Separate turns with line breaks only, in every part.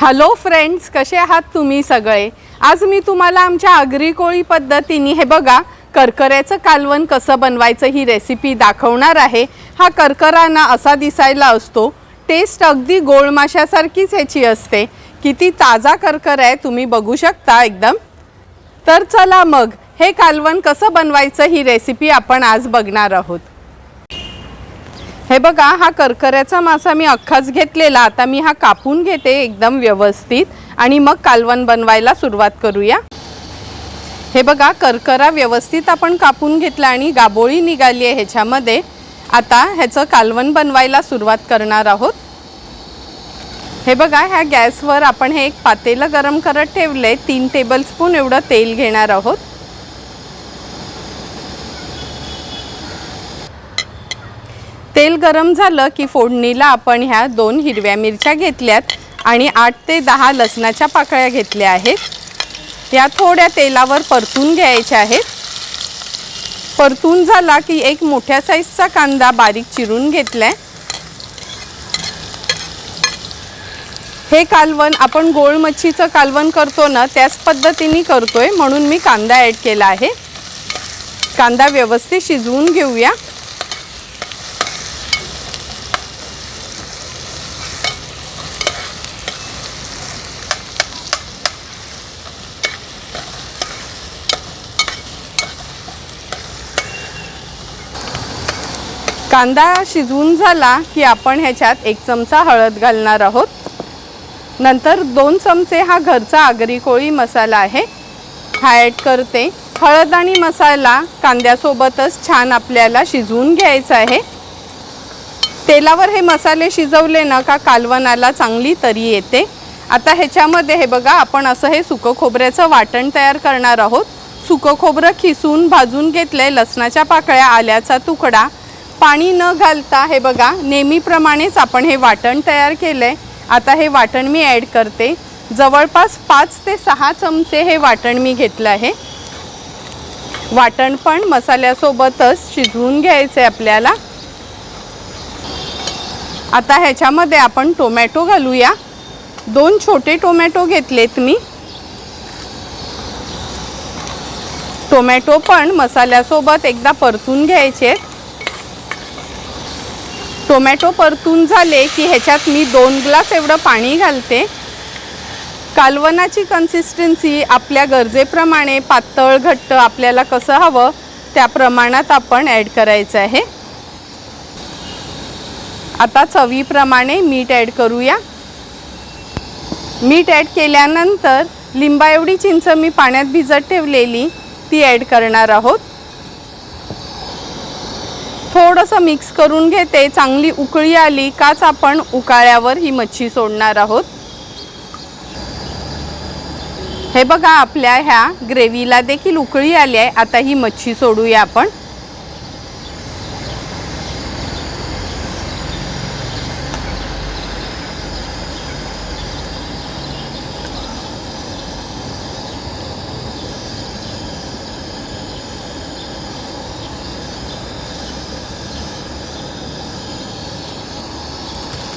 Hello friends कसे आहात तुम्ही सगळे? आज मी तुम्हाला आमच्या आगरी कोळी पद्धतीने हे बघा करकऱ्याचं कालवण कसं बनवायचं ही रेसिपी दाखवणार आहे. हा करकरांना असा दिसायला असतो टेस्ट अगदी गोळ माशासारखीच ह्याची असते. किती ताजा करकर आहे तुम्ही बघू शकता एकदम. तर चला मग हे कालवण कसं बनवायचं ही रेसिपी आपण आज बघणार आहोत. हे बघा हा करकऱ्याचा मासा मी अख्खाच घेतलेला. आता मी हा कापून घेते एकदम व्यवस्थित. आणि मग कालवण बनवायला सुरुवात करूया. हे बघा करकरा व्यवस्थित आपण कापून घेतला आणि गाबोळी निघाली आहे ह्याच्यामध्ये. आता ह्याचं कालवण बनवायला सुरुवात करणार आहोत. हे बघा ह्या गॅसवर आपण हे एक पातेलं गरम करत ठेवले तीन टेबलस्पून एवढं तेल घेणार आहोत. तेल गरम झालं की फोडणीला आपण ह्या दोन हिरव्या मिरच्या घेतल्यात आणि आठ ते दहा लसणाच्या पाकळ्या घेतल्या आहेत. या थोड्या तेलावर परतून घ्यायच्या आहेत. परतून झाला की एक मोठ्या साईजचा कांदा बारीक चिरून घेतलाय. हे कालवण आपण गोळ मच्छीचं कालवण करतो ना त्याच पद्धतीने करतोय म्हणून मी कांदा ॲड केला आहे. कांदा व्यवस्थित शिजवून घेऊया. कांदा शिजवून झाला की आपण ह्याच्यात एक चमचा हळद घालणार आहोत. नंतर दोन चमचे हा घरचा आगरी कोळी मसाला आहे. हा ॲड करते. हळद आणि मसाला कांद्यासोबतच छान आपल्याला शिजवून घ्यायचा आहे. तेलावर हे मसाले शिजवले ना का कालवणाला चांगली तरी येते. आता ह्याच्यामध्ये हे बघा आपण असं हे सुकं खोबऱ्याचं वाटण तयार करणार आहोत. सुकं खोबरं खिसून भाजून घेतलं आहे लसणाच्या पाकळ्या आल्याचा तुकडा पाणी न घालता हे बघा नेहमीप्रमाणेच आपण हे वाटण तयार केलं आहे आता हे वाटण मी ॲड करते. जवळपास पाच ते सहा चमचे हे वाटण मी घेतलं आहे. वाटण पण मसाल्यासोबतच शिजवून घ्यायचं आहे आपल्याला. आता ह्याच्यामध्ये आपण टोमॅटो घालूया. दोन छोटे टोमॅटो घेतलेत मी. टोमॅटो पण मसाल्यासोबत एकदा परतून घ्यायचे आहेत. टोमॅटो परतून झाले की ह्याच्यात मी दोन ग्लास एवढं पाणी घालते. कालवनाची कन्सिस्टन्सी आपल्या गरजेप्रमाणे पातळ घट्ट आपल्याला कसं हवं त्या प्रमाणात आपण ॲड करायचं आहे. आता चवीप्रमाणे मीठ ॲड करूया. मीठ ॲड केल्यानंतर लिंबा एवढी चिंच मी पाण्यात भिजत ठेवलेली ती ॲड करणार आहोत. थोडंसं मिक्स करून घेते. चांगली उकळी आली काच आपण उकाळ्यावर ही मच्छी सोडणार आहोत. हे बघा आपल्या ह्या ग्रेव्हीला देखील उकळी आली आहे. आता ही मच्छी सोडूया आपण.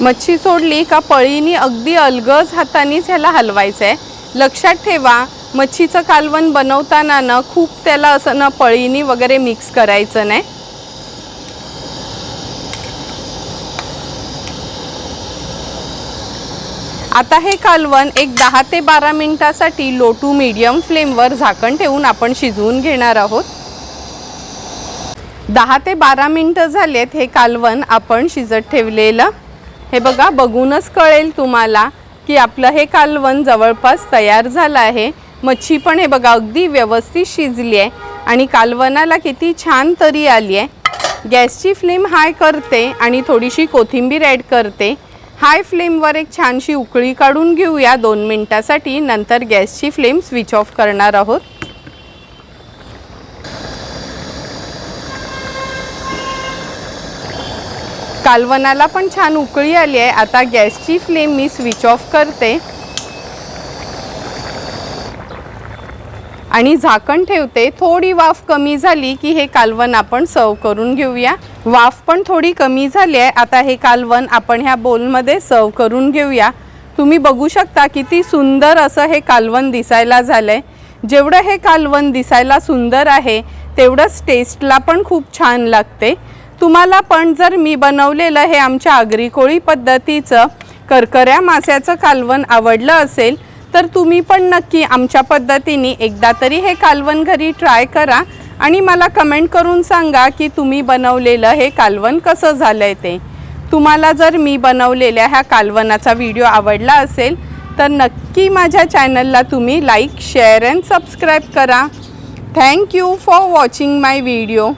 मच्छी सोडली का पळीनी अगदी अलगज हातानेच ह्याला हलवायचं आहे लक्षात ठेवा मच्छीचं कालवण बनवताना ना खूप त्याला असं ना पळीनी वगैरे मिक्स करायचं नाही. आता हे कालवण एक दहा ते बारा मिनिटासाठी लो टू मीडियम फ्लेमवर झाकण ठेवून आपण शिजवून घेणार आहोत. दहा ते बारा मिनटं झालेत हे कालवण आपण शिजत ठेवलेलं. हे बघा बघूनच कळेल तुम्हाला की आपलं हे कालवण जवळपास तयार झालं आहे. मच्छी पण हे बघा अगदी व्यवस्थित शिजली आहे. आणि कालवणाला किती छान तरी आली आहे. गॅसची फ्लेम हाय करते आणि थोडीशी कोथिंबीर ॲड करते. हाय फ्लेमवर एक छानशी उकळी काढून घेऊया. दोन मिनटासाठी नंतर गॅसची फ्लेम स्विच ऑफ करणार आहोत. कालवनाला पण छान उकळी आली आहे. आता गॅसची फ्लेम मी स्विच ऑफ करते. आणि झाकण ठेवते. थोडी वाफ कमी झाली की हे कालवण आपण सर्व करून घेऊया. वाफ पण थोडी कमी झाली आहे. आता हे कालवण आपण ह्या बोलमध्ये सर्व करून घेऊया. तुम्ही बघू शकता किती सुंदर असं हे कालवण दिसायला झालंय. जेवढं हे कालवण दिसायला सुंदर आहे तेवढंच टेस्टला पण खूप छान लागते. तुम्हाला पण जर मी बनवलेलं हे आमच्या आगरी कोळी पद्धतीचं करकऱ्या माश्याचं कालवण आवडलं असेल तर तुम्ही पण नक्की आमच्या पद्धतीने एकदा तरी हे कालवण घरी ट्राय करा आणि मला कमेंट करून सांगा की तुम्ही बनवलेलं हे कालवण कसं झालं आहे ते. तुम्हाला जर मी बनवलेल्या ह्या कालवनाचा व्हिडिओ आवडला असेल तर नक्की माझ्या चॅनलला तुम्ही लाईक शेअर अँड सबस्क्राईब करा. Thank you for watching my video.